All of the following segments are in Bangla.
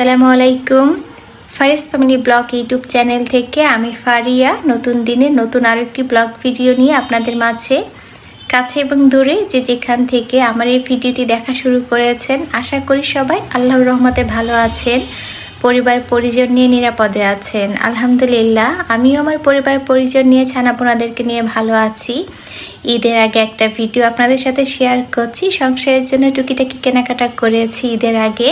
আসসালামু আলাইকুম। Faris family blog YouTube channel থেকে আমি ফারিয়া। নতুন দিনে নতুন আরও একটি ব্লগ ভিডিও নিয়ে আপনাদের মাঝে, কাছে এবং দূরে যে যেখান থেকে আমার এই ভিডিওটি দেখা শুরু করেছেন, আশা করি সবাই আল্লাহর রহমতে ভালো আছেন, পরিবার পরিজন নিয়ে নিরাপদে আছেন। আলহামদুলিল্লাহ, আমিও আমার পরিবার পরিজন নিয়ে ছানাপোনাদেরকে নিয়ে ভালো আছি। ঈদের আগে একটা ভিডিও আপনাদের সাথে শেয়ার করছি। সংসারের জন্য টুকিটাকি কেনাকাটা করেছি ঈদের আগে।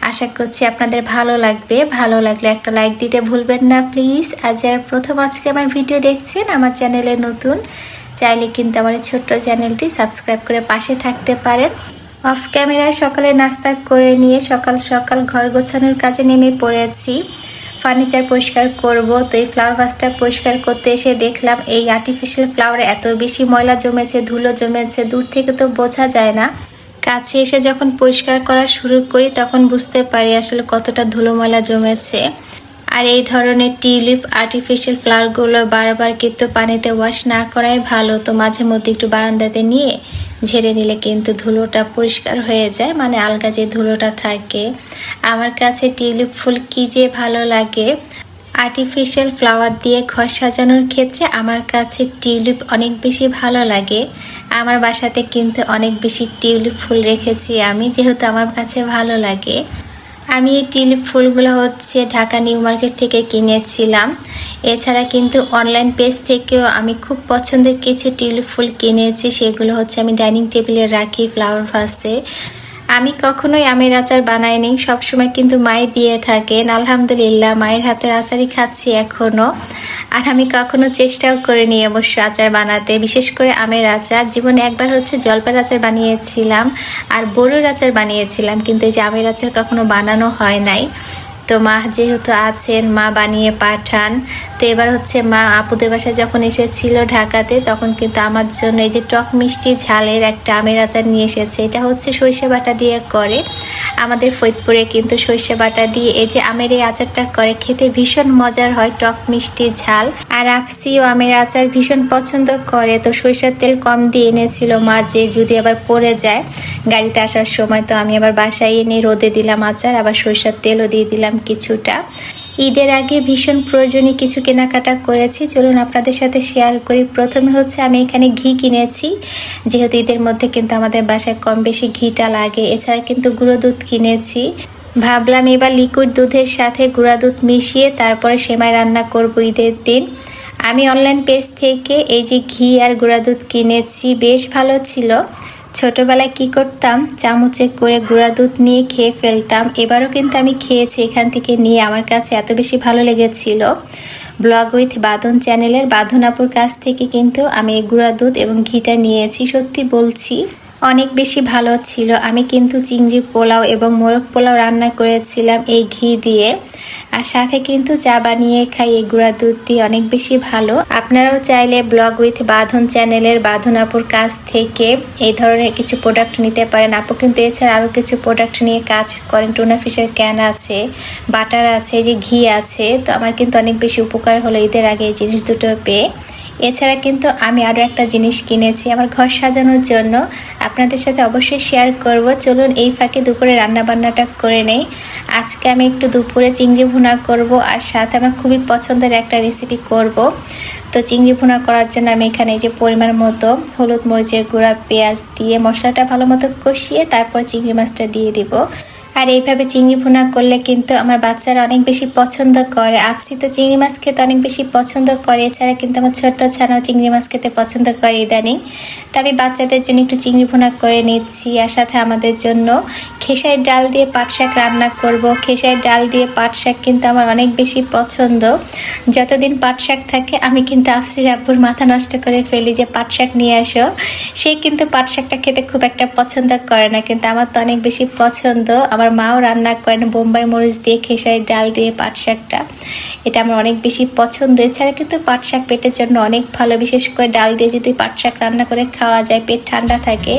আশা করছি আপনাদের ভালো লাগবে। ভালো লাগলে একটা লাইক দিতে ভুলবেন না প্লিজ আর যারা প্রথম আজকে আমার ভিডিও দেখছেন, আমার চ্যানেলে নতুন, চাইলে কিন্তু আমার ছোট্ট চ্যানেলটি সাবস্ক্রাইব করে পাশে থাকতে পারেন। অফ ক্যামেরায় সকালে নাস্তা করে নিয়ে সকাল সকাল ঘর গোছানোর কাজে নেমে পড়েছি। ফার্নিচার পরিষ্কার করব। তো এই ফ্লাওয়ার ভাসটা পরিষ্কার করতে এসে দেখলাম এই আর্টিফিশিয়াল ফ্লাওয়ারে এত বেশি ময়লা জমেছে, ধুলো জমেছে, দূর থেকে তো বোঝা যায় না। কাছে এসে যখন পরিষ্কার করা শুরু করি তখন বুঝতে পারি আসলে কতটা ধুলো ময়লা জমেছে। আর এই ধরনের টিউলিপ আর্টিফিশিয়াল ফ্লাওয়ারগুলো বারবার কিন্তু পানিতে ওয়াশ না করাই ভালো। তো মাঝে মধ্যে একটু বারান্দাতে নিয়ে ঝেড়ে নিলে কিন্তু ধুলোটা পরিষ্কার হয়ে যায় মানে আলগা যে ধুলোটা থাকে। আমার কাছে টিউলিপ ফুল কি যে ভালো লাগে। আর্টিফিশিয়াল ফ্লাওয়ার দিয়ে ঘর সাজানোর ক্ষেত্রে আমার কাছে টিউলিপ অনেক বেশি ভালো লাগে। আমার বাসাতে কিন্তু অনেক বেশি টিউলিপ ফুল রেখেছি আমি, যেহেতু আমার কাছে ভালো লাগে। আমি এই টিউলিপ ফুলগুলো হচ্ছে ঢাকা নিউ মার্কেট থেকে কিনেছিলাম। এছাড়া কিন্তু অনলাইন পেজ থেকেও আমি খুব পছন্দের কিছু টিউলিপ ফুল কিনেছি। সেগুলো হচ্ছে আমি ডাইনিং টেবিলে রাখি, ফ্লাওয়ার ভাসে। আমি কখনোই আমের আচার বানাইনি। সবসময় কিন্তু মায়ের দিয়ে থাকেন। আলহামদুলিল্লাহ, মায়ের হাতের আচারই খাচ্ছি এখনও আর আমি কখনো চেষ্টাও করিনি অবশ্য আচার বানাতে। বিশেষ করে আমের আচার। জীবনে একবার হচ্ছে জলপার আচার বানিয়েছিলাম আর বড়ুর আচার বানিয়েছিলাম। কিন্তু এই যে আমের আচার কখনো বানানো হয় নাই। তো মা যেহেতু আছেন, মা বানিয়ে পাঠান। তো এবার হচ্ছে মা আপুদের বাসায় যখন এসেছিল ঢাকাতে, তখন কিন্তু আমার জন্য এই যে টক মিষ্টি ঝালের একটা আমের আচার নিয়ে এসেছে। এটা হচ্ছে সর্ষে বাটা দিয়ে করে। আমাদের ফৈদপুরে কিন্তু সর্ষে বাটা দিয়ে এই যে আমের এই আচারটা করে, খেতে ভীষণ মজার হয় টক মিষ্টি ঝাল। আর আপসিও আমের আচার ভীষণ পছন্দ করে। তো সরিষার তেল কম দিয়ে এনেছিল মা, যে যদি আবার পড়ে যায় গাড়িতে আসার সময়, তো আমি আবার বাসায় এনে রোদে দিলাম আচার, আবার সরিষার তেলও দিয়ে দিলাম কিছুটা। ঈদের আগে ভীষণ প্রয়োজনীয় কিছু কেনাকাটা করেছি। চলুন আপনাদের সাথে শেয়ার করি। প্রথমে হচ্ছে আমি এখানে ঘি কিনেছি। যেহেতু ঈদের মধ্যে কিন্তু আমাদের বাসায় কম বেশি ঘিটা লাগে, এছাড়া কিন্তু গুঁড়ো দুধ কিনেছি। ভাবলাম এবার লিকুইড দুধের সাথে গুঁড়া দুধ মিশিয়ে তারপরে সেমাই রান্না করব ঈদের দিন। আমি অনলাইন পেজ থেকে এই যে ঘি আর গুঁড়া দুধ কিনেছি, বেশ ভালো ছিল। ছোটবেলায় কি করতাম? চামচে করে গুঁড়া দুধ নিয়ে খেয়ে ফেলতাম। এবারও কিন্তু আমি খেয়েছি এখান থেকে নিয়ে। আমার কাছে এত বেশি ভালো লেগেছিল। ব্লগ উইথ বাঁধন চ্যানেলের বাঁধন আপুর কাছ থেকে কিন্তু আমি গুঁড়া দুধ এবং ঘিটা নিয়েছি। সত্যি বলছি। অনেক বেশি ভালো ছিল। আমি কিন্তু চিংড়ি পোলাও এবং মোরগ পোলাও রান্না করেছিলাম এই ঘি দিয়ে। আর সাথে কিন্তু চা বানিয়ে খাই এই গুঁড়া দুধ দিয়ে অনেক বেশি ভালো। আপনারাও চাইলে ব্লগ উইথ বাঁধন চ্যানেলের বাঁধন আপুর কাছ থেকে এই ধরনের কিছু প্রোডাক্ট নিতে পারেন। আপু কিন্তু এছাড়া আরও কিছু প্রোডাক্ট নিয়ে কাজ করেন। টুনা ফিশের ক্যান আছে, বাটার আছে যে ঘি আছে। তো আমার কিন্তু অনেক বেশি উপকার হলো ঈদের আগে এই জিনিস দুটো পেয়ে। এছাড়া কিন্তু আমি আরও একটা জিনিস কিনেছি আমার ঘর সাজানোর জন্য। আপনাদের সাথে অবশ্যই শেয়ার করব। চলুন এই ফাঁকে দুপুরে রান্না বান্নাটা করে নেই। আজকে আমি একটু দুপুরে চিংড়ি ভুনা করব আর সাথে আমার খুবই পছন্দের একটা রেসিপি করব। তো চিংড়ি ভুনা করার জন্য আমি এখানে যে পরিমাণ মতো হলুদ মরিচের গুঁড়া, পেঁয়াজ দিয়ে মশলাটা ভালো মতো কষিয়ে তারপর চিংড়ি মাছটা দিয়ে দিব। আর এইভাবে চিংড়ি ভুনা করলে কিন্তু আমার বাচ্চারা অনেক বেশি পছন্দ করে। আপসি তো চিংড়ি মাছ খেতে অনেক বেশি পছন্দ করে, এছাড়া কিন্তু আমার ছোট্ট ছানাও চিংড়ি মাছ খেতে পছন্দ করে ইদানিং। তো আমি বাচ্চাদের জন্য একটু চিংড়ি ভুনা করে নিচ্ছি আর সাথে আমাদের জন্য খেসাইয়ের ডাল দিয়ে পাট শাক রান্না করব। খেসাইয়ের ডাল দিয়ে পাট শাক কিন্তু আমার অনেক বেশি পছন্দ। যতদিন পাট শাক থাকে, আমি কিন্তু আফসি আব্বুর মাথা নষ্ট করে ফেলি যে পাট শাক নিয়ে আসো। সে কিন্তু পাট শাকটা খেতে খুব একটা পছন্দ করে না, কিন্তু আমার তো অনেক বেশি পছন্দ। আমার আমার মাও রান্না করেন বোম্বাই মরিচ দিয়ে খেসারি ডাল দিয়ে, পাট শাকটা। এটা আমার অনেক বেশি পছন্দ। এছাড়া কিন্তু পাট শাক পেটের জন্য অনেক ভালো। বিশেষ করে ডাল দিয়ে যদি পাট শাক রান্না করে খাওয়া যায়, পেট ঠান্ডা থাকে।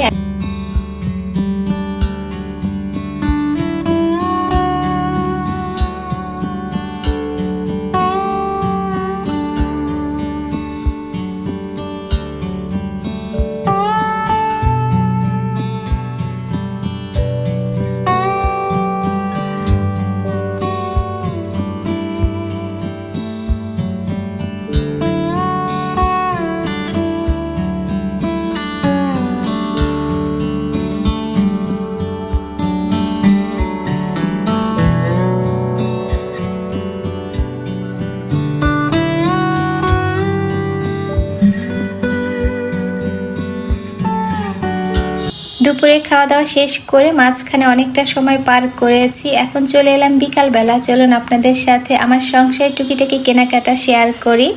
দুপুরে খাওয়া দাওয়া শেষ করে মাঝখানে অনেকটা সময় পার করেছি। এখন চলে এলাম বিকালবেলা। চলুন আপনাদের সাথে আমার সংসার টুকিটাকি কেনাকাটা শেয়ার করি।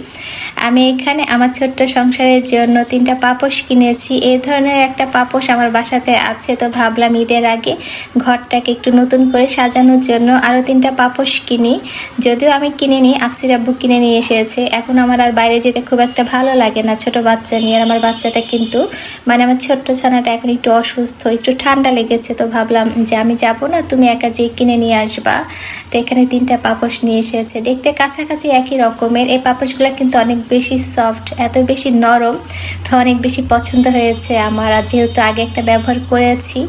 আমি এখানে আমার ছোট্ট সংসারের জন্য তিনটা পাপোশ কিনেছি। এই ধরনের একটা পাপোশ আমার বাসাতে আছে, তো ভাবলাম ঈদের আগে ঘরটাকে একটু নতুন করে সাজানোর জন্য আরও তিনটা পাপোশ কিনি। যদিও আমি কিনে নিই আফসির আব্বু কিনে নিয়ে এসেছে। এখন আমার আর বাইরে যেতে খুব একটা ভালো লাগে না, ছোট বাচ্চা নিয়ে। আর আমার বাচ্চাটা কিন্তু মানে আমার ছোট্ট ছানাটা এখন একটু অসুস্থ। একটু ঠান্ডা লেগেছে, তো ভাবলাম যে আমি যাব না, তুমি একা যে কিনে নিয়ে আসবা। তো এখানে তিনটা পাপোশ নিয়ে এসেছে। দেখতে কাছাকাছি একই রকমের, এই পাপোশগুলো কিন্তু অনেক বেশি সফট এত বেশি নরম, তো অনেক বেশি পছন্দ হয়েছে আমার, আর যেহেতু আগে একটা ব্যবহার করেছি,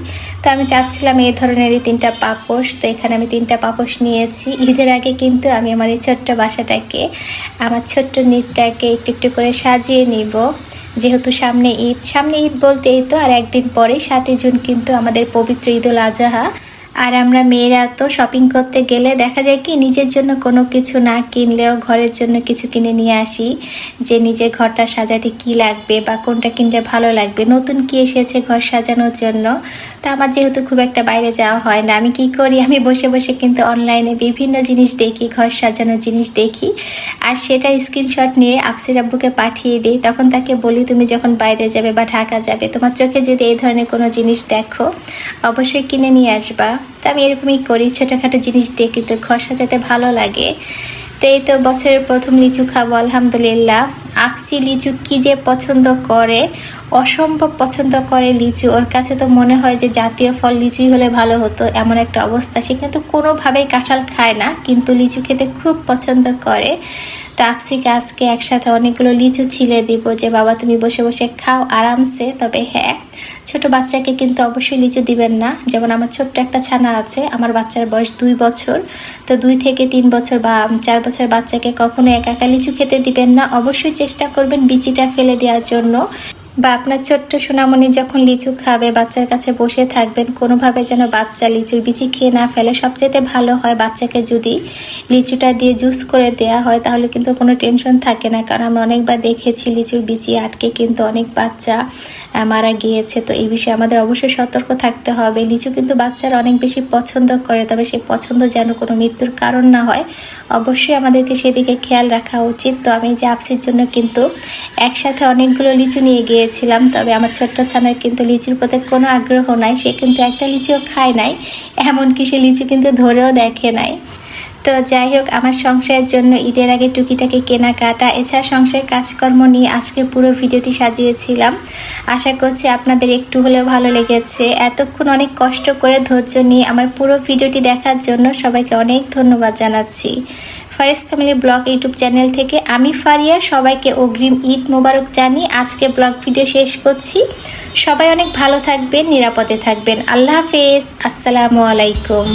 তো আমি চাচ্ছিলাম এই ধরনেরই তিনটা পাপোশ, তো এখানে আমি তিনটা পাপোশ নিয়েছি। ঈদের আগে কিন্তু আমি আমার এই ছোট্ট বাসাটাকে, আমার ছোট্ট নিটটাকে একটু একটু করে সাজিয়ে নিব। যেহেতু সামনে ঈদ সামনে ঈদ বলতে এই তো আর একদিন পরে সাতই জুন কিন্তু আমাদের পবিত্র ঈদুল আজহা। আর আমরা মেয়েরা তো শপিং করতে গেলে দেখা যায় কি, নিজের জন্য কোনো কিছু না কিনলেও ঘরের জন্য কিছু কিনে নিয়ে আসি। যে নিজের ঘরটা সাজাতে কি লাগবে বা কোনটা কিনলে ভালো লাগবে। নতুন কি এসেছে ঘর সাজানোর জন্য? তা আমার যেহেতু খুব একটা বাইরে যাওয়া হয় না, আমি কি করি? আমি বসে বসে কিন্তু অনলাইনে বিভিন্ন জিনিস দেখি, ঘর সাজানোর জিনিস দেখি। আর সেটা স্ক্রিনশট নিয়ে আফসির আব্বুকে পাঠিয়ে দিই। তখন তাকে বলি, তুমি যখন বাইরে যাবে বা ঢাকা যাবে, তোমার চোখে যদি এই ধরনের কোনো জিনিস দেখো, অবশ্যই কিনে নিয়ে আসবা। তো আমি এরকমই করি, ছোটোখাটো জিনিস দিয়ে কিন্তু ঘর সাজাতে ভালো লাগে। তো এই তো বছরের প্রথম লিচু খাব, আলহামদুলিল্লাহ। আপসি লিচু কি যে পছন্দ করে, অসম্ভব পছন্দ করে লিচু। ওর কাছে তো মনে হয় যে জাতীয় ফল লিচুই হলে ভালো হতো, এমন একটা অবস্থা। সে কিন্তু কোনোভাবেই কাঁঠাল খায় না, কিন্তু লিচু খেতে খুব পছন্দ করে। তো আপসিকে আজকে একসাথে অনেকগুলো লিচু ছিলে দিব যে, বাবা, তুমি বসে বসে খাও আরামসে। তবে হ্যাঁ ছোট বাচ্চাকে কিন্তু অবশ্যই লিচু দিবেন না। যেমন আমার ছোট্ট একটা ছানা আছে, আমার বাচ্চার বয়স দুই বছর। তো দুই থেকে তিন বছর বা চার বছর বাচ্চাকে কখনো একা একা লিচু খেতে দিবেন না। অবশ্যই চেষ্টা করবেন বিচিটা ফেলে দেওয়ার জন্য। বা আপনার ছোট্ট সোনামণি যখন লিচু খাবে, বাচ্চার কাছে বসে থাকবেন, কোনোভাবে যেন বাচ্চা লিচুর বিচি খেয়ে না ফেলে। সবচেয়ে ভালো হয় বাচ্চাকে যদি লিচুটা দিয়ে জুস করে দেয়া হয়, তাহলে কিন্তু কোনো টেনশন থাকে না। কারণ আমরা অনেকবার দেখেছি লিচুর বিচি আটকে কিন্তু অনেক বাচ্চা মারা গিয়েছে, তো এই বিষয়ে আমাদের অবশ্যই সতর্ক থাকতে হবে। লিচু কিন্তু বাচ্চারা অনেক বেশি পছন্দ করে, তবে সেই পছন্দ যেন কোনো মৃত্যুর কারণ না হয়। অবশ্যই আমাদেরকে সেদিকে খেয়াল রাখা উচিত। তো আমি যে আপসির জন্য কিন্তু একসাথে অনেকগুলো লিচু নিয়ে গিয়েছিলাম, তবে আমার ছোট্ট ছানার কিন্তু লিচুর প্রতি কোনো আগ্রহ নাই। সে কিন্তু একটা লিচুও খায় নাই, এমনকি সে লিচু কিন্তু ধরেও দেখে নাই। তো যাই হোক, আমার সংসারের জন্য ঈদের আগে টুকিটাকি কেনাকাটা, এছাড়া সংসারের কাজকর্ম নিয়ে আজকে পুরো ভিডিওটি সাজিয়েছিলাম। আশা করছি আপনাদের একটু হলেও ভালো লেগেছে। এতক্ষণ অনেক কষ্ট করে ধৈর্য নিয়ে আমার পুরো ভিডিওটি দেখার জন্য সবাইকে অনেক ধন্যবাদ জানাচ্ছি। Faris family blog YouTube channel থেকে আমি ফারিয়া, সবাইকে অগ্রিম ঈদ মোবারক জানি আজকে ব্লগ ভিডিও শেষ করছি। সবাই অনেক ভালো থাকবেন, নিরাপদে থাকবেন। আল্লাহ হাফেজ। আসসালামু আলাইকুম।